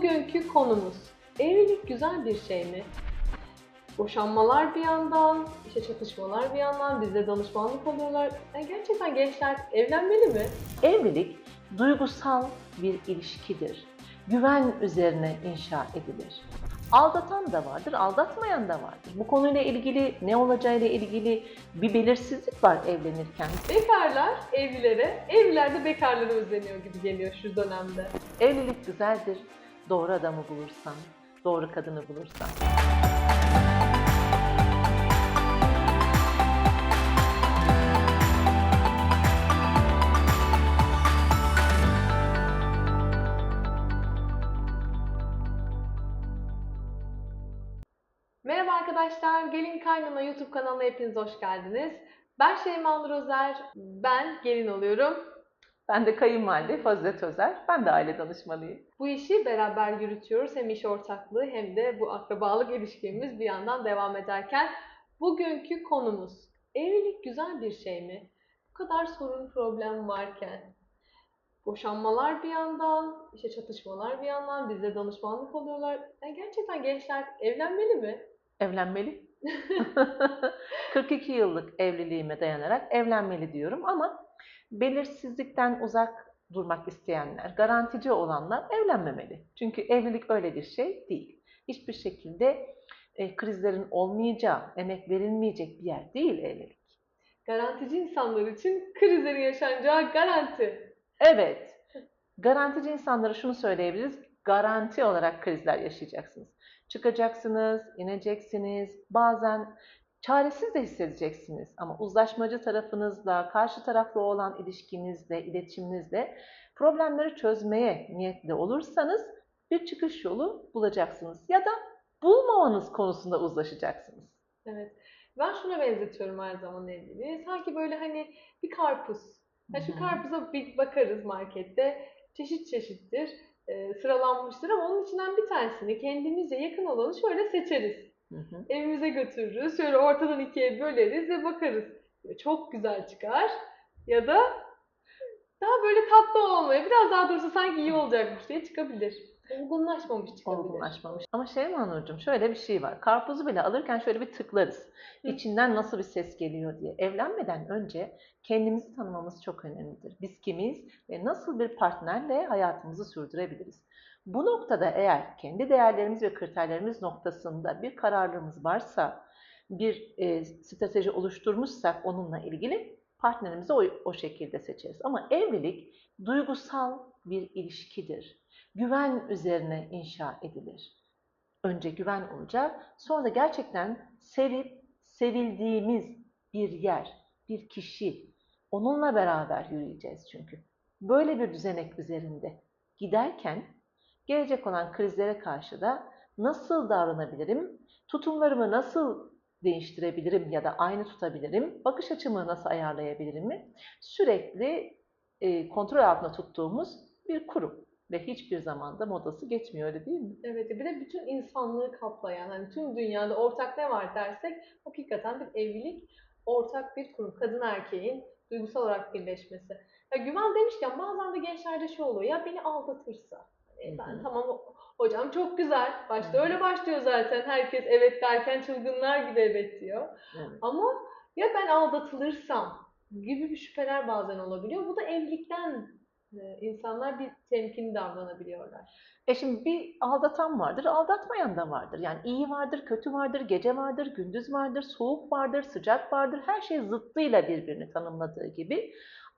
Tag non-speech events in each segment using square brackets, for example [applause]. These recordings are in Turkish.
Bugünkü konumuz evlilik güzel bir şey mi? Boşanmalar bir yandan, işte çatışmalar bir yandan, bizde danışmanlık alıyorlar. Yani gerçekten gençler evlenmeli mi? Evlilik duygusal bir ilişkidir. Güven üzerine inşa edilir. Aldatan da vardır, aldatmayan da vardır. Bu konuyla ilgili ne olacağıyla ilgili bir belirsizlik var evlenirken. Bekarlar evlilere, evliler de bekarlara özleniyor gibi geliyor şu dönemde. Evlilik güzeldir. Doğru adamı bulursan, doğru kadını bulursan. Merhaba arkadaşlar, Gelin Kaynana YouTube kanalına hepiniz hoş geldiniz. Ben Şeyma Nur Özer, ben gelin oluyorum. Ben de kayınvalide Fazilet Özer. Ben de aile danışmanıyım. Bu işi beraber yürütüyoruz. Hem iş ortaklığı hem de bu akrabalık ilişkimiz bir yandan devam ederken bugünkü konumuz evlilik güzel bir şey mi? Bu kadar sorun problem varken boşanmalar bir yandan, işte çatışmalar bir yandan, bizde danışmanlık alıyorlar. Yani gerçekten gençler evlenmeli mi? Evlenmeli. [laughs] 42 yıllık evliliğime dayanarak evlenmeli diyorum ama belirsizlikten uzak durmak isteyenler, garantici olanlar evlenmemeli. Çünkü evlilik öyle bir şey değil. Hiçbir şekilde e, krizlerin olmayacağı, emek verilmeyecek bir yer değil evlilik. Garantici insanlar için krizlerin yaşanacağı garanti. Evet, garantici insanlara şunu söyleyebiliriz. Garanti olarak krizler yaşayacaksınız. Çıkacaksınız, ineceksiniz, bazen çaresiz de hissedeceksiniz. Ama uzlaşmacı tarafınızla, karşı tarafla olan ilişkinizle, iletişiminizle problemleri çözmeye niyetli olursanız bir çıkış yolu bulacaksınız. Ya da bulmamanız konusunda uzlaşacaksınız. Evet. Ben şuna benzetiyorum her zaman evliliği. Sanki böyle hani bir karpuz. Ya şu karpuza bir bakarız markette. Çeşit çeşittir. sıralanmıştır ama onun içinden bir tanesini kendimize yakın olanı şöyle seçeriz. Hı. Evimize götürürüz. Şöyle ortadan ikiye böleriz ve bakarız. Çok güzel çıkar. Ya da daha böyle tatlı olmaya, biraz daha dursa sanki iyi olacakmış diye çıkabilir. Olgunlaşmamış çıkabilir. olgunlaşmamış. Ama Şeyma Nurcuğum şöyle bir şey var. Karpuzu bile alırken şöyle bir tıklarız. Hı. İçinden nasıl bir ses geliyor diye. Evlenmeden önce kendimizi tanımamız çok önemlidir. Biz kimiz ve nasıl bir partnerle hayatımızı sürdürebiliriz? Bu noktada eğer kendi değerlerimiz ve kriterlerimiz noktasında bir kararlılığımız varsa, bir e, strateji oluşturmuşsak onunla ilgili partnerimizi o, o şekilde seçeriz. Ama evlilik duygusal bir ilişkidir güven üzerine inşa edilir. Önce güven olacak, sonra da gerçekten sevip sevildiğimiz bir yer, bir kişi, onunla beraber yürüyeceğiz çünkü. Böyle bir düzenek üzerinde giderken gelecek olan krizlere karşı da nasıl davranabilirim, tutumlarımı nasıl değiştirebilirim ya da aynı tutabilirim, bakış açımı nasıl ayarlayabilirim mi? Sürekli kontrol altında tuttuğumuz bir kurum ve hiçbir zamanda modası geçmiyor öyle değil mi? Evet, bir de bütün insanlığı kaplayan, hani tüm dünyada ortak ne var dersek, hakikaten bir evlilik, ortak bir kurum. Kadın erkeğin duygusal olarak birleşmesi. Ya güven demişken bazen de gençlerde şey oluyor, ya beni aldatırsa. Hani ben hı. tamam hocam çok güzel, başta Hı hı. öyle başlıyor zaten. Herkes evet derken çılgınlar gibi evet diyor. Evet. Ama ya ben aldatılırsam gibi bir şüpheler bazen olabiliyor. Bu da evlilikten insanlar bir temkinli davranabiliyorlar. E şimdi bir aldatan vardır, aldatmayan da vardır. Yani iyi vardır, kötü vardır, gece vardır, gündüz vardır, soğuk vardır, sıcak vardır. Her şey zıttıyla birbirini tanımladığı gibi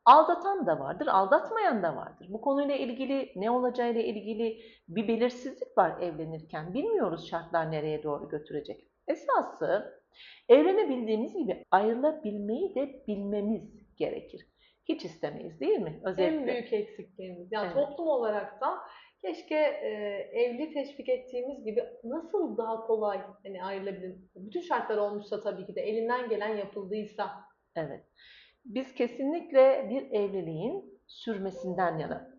aldatan da vardır, aldatmayan da vardır. Bu konuyla ilgili ne olacağıyla ilgili bir belirsizlik var evlenirken. Bilmiyoruz şartlar nereye doğru götürecek. Esası evlenebildiğimiz gibi ayrılabilmeyi de bilmemiz gerekir. Hiç istemeyiz değil mi? Özellikle. En büyük eksikliğimiz. Yani Evet. toplum olarak da keşke e, evli teşvik ettiğimiz gibi nasıl daha kolay hani ayrılabilir. Bütün şartlar olmuşsa tabii ki de elinden gelen yapıldıysa. Evet. Biz kesinlikle bir evliliğin sürmesinden yana,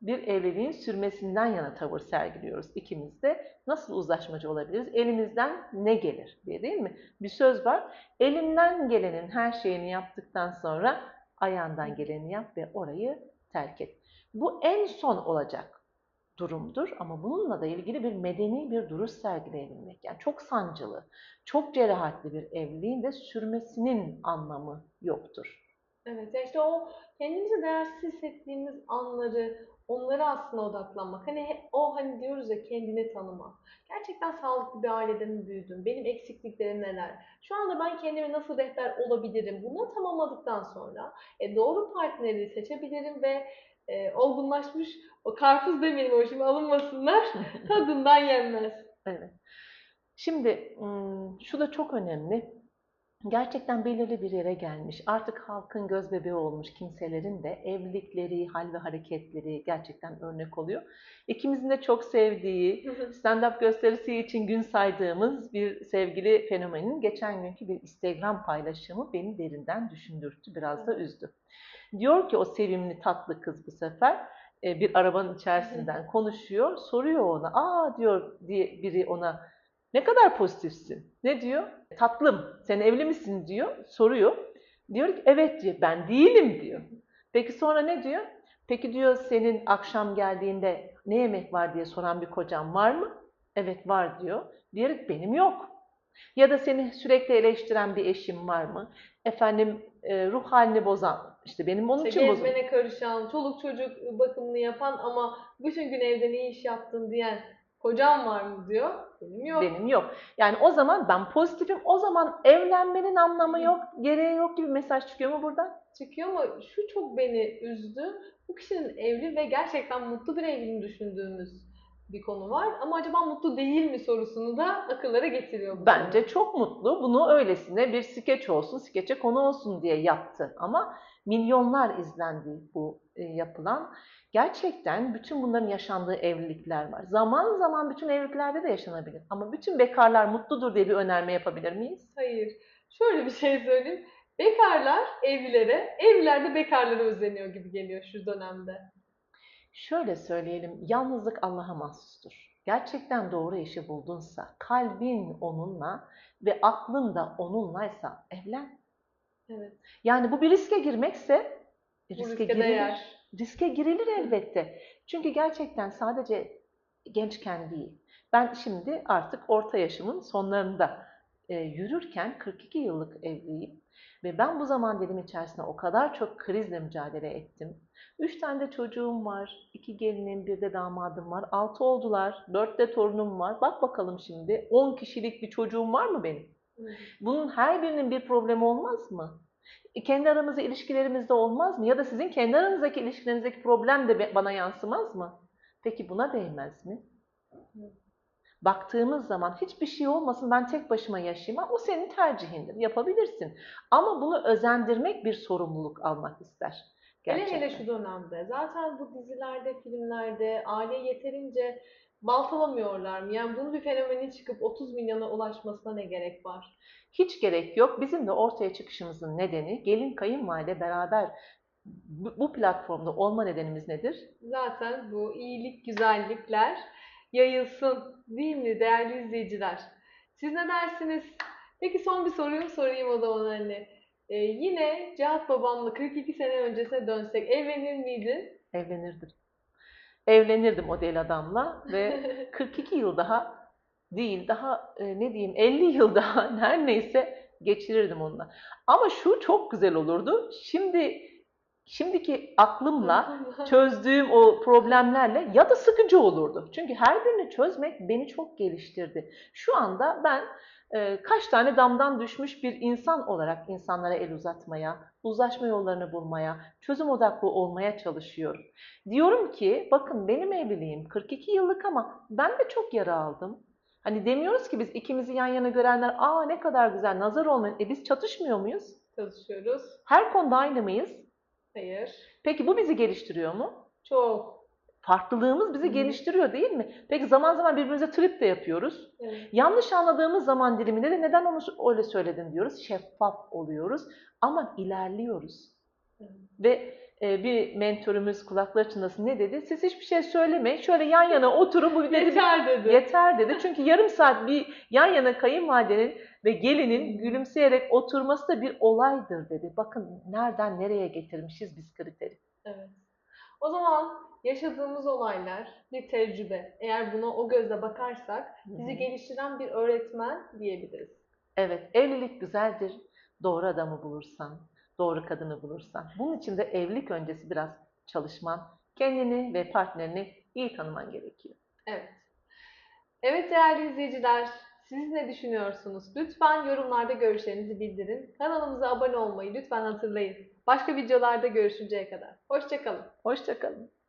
bir evliliğin sürmesinden yana tavır sergiliyoruz ikimiz de. Nasıl uzlaşmacı olabiliriz? Elimizden ne gelir diye değil mi? Bir söz var. Elinden gelenin her şeyini yaptıktan sonra ayağından geleni yap ve orayı terk et. Bu en son olacak. durumdur ama bununla da ilgili bir medeni bir duruş sergileyebilmek. Yani çok sancılı, çok cerahatli bir evliliğin de sürmesinin anlamı yoktur. Evet, işte o kendimizi değersiz hissettiğimiz anları, onlara aslında odaklanmak. Hani o hani diyoruz ya kendini tanıma. Gerçekten sağlıklı bir ailede mi büyüdüm? Benim eksikliklerim neler? Şu anda ben kendime nasıl rehber olabilirim? Bunları tamamladıktan sonra e, doğru partneri seçebilirim ve e, olgunlaşmış, o karpuz demeyelim o şimdi alınmasınlar, [laughs] tadından yenmez. Evet. Şimdi şu da çok önemli. Gerçekten belirli bir yere gelmiş, artık halkın göz bebeği olmuş kimselerin de evlilikleri, hal ve hareketleri gerçekten örnek oluyor. İkimizin de çok sevdiği, stand-up gösterisi için gün saydığımız bir sevgili fenomenin geçen günkü bir Instagram paylaşımı beni derinden düşündürttü, biraz da üzdü. Diyor ki o sevimli tatlı kız bu sefer e, bir arabanın içerisinden konuşuyor, soruyor ona, aa diyor diye biri ona ne kadar pozitifsin? Ne diyor? Tatlım, sen evli misin diyor, soruyor. Diyor ki evet diyor, ben değilim diyor. Peki sonra ne diyor? Peki diyor senin akşam geldiğinde ne yemek var diye soran bir kocan var mı? Evet var diyor. Diyor ki benim yok. Ya da seni sürekli eleştiren bir eşim var mı? Efendim e, ruh halini bozan, işte benim onun İşte için bozuldu. gezmene karışan, çoluk çocuk bakımını yapan ama bütün gün evde ne iş yaptın diyen kocam var mı diyor. Benim yok. Benim yok. Yani o zaman ben pozitifim. O zaman evlenmenin anlamı yok, gereği yok gibi mesaj çıkıyor mu buradan? çıkıyor ama şu çok beni üzdü. Bu kişinin evli ve gerçekten mutlu bir evliliğini düşündüğümüz bir konu var. Ama acaba mutlu değil mi sorusunu da akıllara getiriyor bu. Bence çok mutlu. Bunu öylesine bir skeç olsun, skeçe konu olsun diye yaptı. Ama milyonlar izlendi bu e, yapılan. Gerçekten bütün bunların yaşandığı evlilikler var. Zaman zaman bütün evliliklerde de yaşanabilir. Ama bütün bekarlar mutludur diye bir önerme yapabilir miyiz? Hayır. Şöyle bir şey söyleyeyim. Bekarlar evlilere, evliler de bekarlara özeniyor gibi geliyor şu dönemde. Şöyle söyleyelim, yalnızlık Allah'a mahsustur. Gerçekten doğru eşi buldunsa, kalbin onunla ve aklın da onunlaysa evlen. Evet. Yani bu bir riske girmekse riske riske girilir. değer. Riske girilir elbette. Çünkü gerçekten sadece gençken değil. Ben şimdi artık orta yaşımın sonlarında e, yürürken 42 yıllık evliyim. Ve ben bu zaman dilimi içerisinde o kadar çok krizle mücadele ettim. Üç tane de çocuğum var. iki gelinim, bir de damadım var. Altı oldular. Dört de torunum var. Bak bakalım şimdi. On kişilik bir çocuğum var mı benim? Bunun her birinin bir problemi olmaz mı? E, Kendi aramızda ilişkilerimizde olmaz mı? Ya da sizin kendi aranızdaki ilişkilerinizdeki problem de bana yansımaz mı? Peki buna değmez mi? Baktığımız zaman hiçbir şey olmasın ben tek başıma yaşayayım. O senin tercihindir. Yapabilirsin. Ama bunu özendirmek bir sorumluluk almak ister. Hele Gerçekten. hele şu dönemde. Zaten bu dizilerde, filmlerde aileyi yeterince baltalamıyorlar mı? Yani bunun bir fenomeni çıkıp 30 milyona ulaşmasına ne gerek var? Hiç gerek yok. Bizim de ortaya çıkışımızın nedeni gelin kayınvalide beraber bu bu platformda olma nedenimiz nedir? Zaten bu iyilik, güzellikler yayılsın değil mi değerli izleyiciler? Siz ne dersiniz? Peki son bir soruyu sorayım o zaman anne. Ee, yine Cihat babamla 42 sene öncesine dönsek evlenir miydin? Evlenirdim. Evlenirdim o deli adamla ve [laughs] 42 yıl daha değil, daha e, ne diyeyim 50 yıl daha [laughs] her neyse geçirirdim onunla. Ama şu çok güzel olurdu. Şimdi şimdiki aklımla [laughs] çözdüğüm o problemlerle ya da sıkıcı olurdu. Çünkü her birini çözmek beni çok geliştirdi. Şu anda ben e, kaç tane damdan düşmüş bir insan olarak insanlara el uzatmaya, uzlaşma yollarını bulmaya, çözüm odaklı olmaya çalışıyorum. Diyorum ki bakın benim evliliğim 42 yıllık ama ben de çok yara aldım. Hani demiyoruz ki biz ikimizi yan yana görenler aa ne kadar güzel nazar olmayın. E biz çatışmıyor muyuz? Çalışıyoruz. Her konuda aynı mıyız? Hayır. Peki bu bizi geliştiriyor mu? Çok. Farklılığımız bizi Hı hı. geliştiriyor değil mi? Peki zaman zaman birbirimize trip de yapıyoruz. Evet. Yanlış anladığımız zaman diliminde de neden onu öyle söyledin diyoruz. Şeffaf oluyoruz ama ilerliyoruz. Evet. Ve bir mentorumuz kulakları çınlasın ne dedi? Siz hiçbir şey söylemeyin. Şöyle yan yana oturun. Bu dedi, Yeter dedi. Yeter dedi. Çünkü yarım saat bir yan yana kayınvalidenin ve gelinin gülümseyerek oturması da bir olaydır dedi. Bakın nereden nereye getirmişiz biz kriteri. Evet. O zaman yaşadığımız olaylar bir tecrübe. Eğer buna o gözle bakarsak bizi geliştiren bir öğretmen diyebiliriz. Evet, evlilik güzeldir. Doğru adamı bulursan, doğru kadını bulursan. Bunun için de evlilik öncesi biraz çalışman, kendini ve partnerini iyi tanıman gerekiyor. Evet. Evet değerli izleyiciler, siz ne düşünüyorsunuz? Lütfen yorumlarda görüşlerinizi bildirin. Kanalımıza abone olmayı lütfen hatırlayın. Başka videolarda görüşünceye kadar. Hoşçakalın. Hoşçakalın.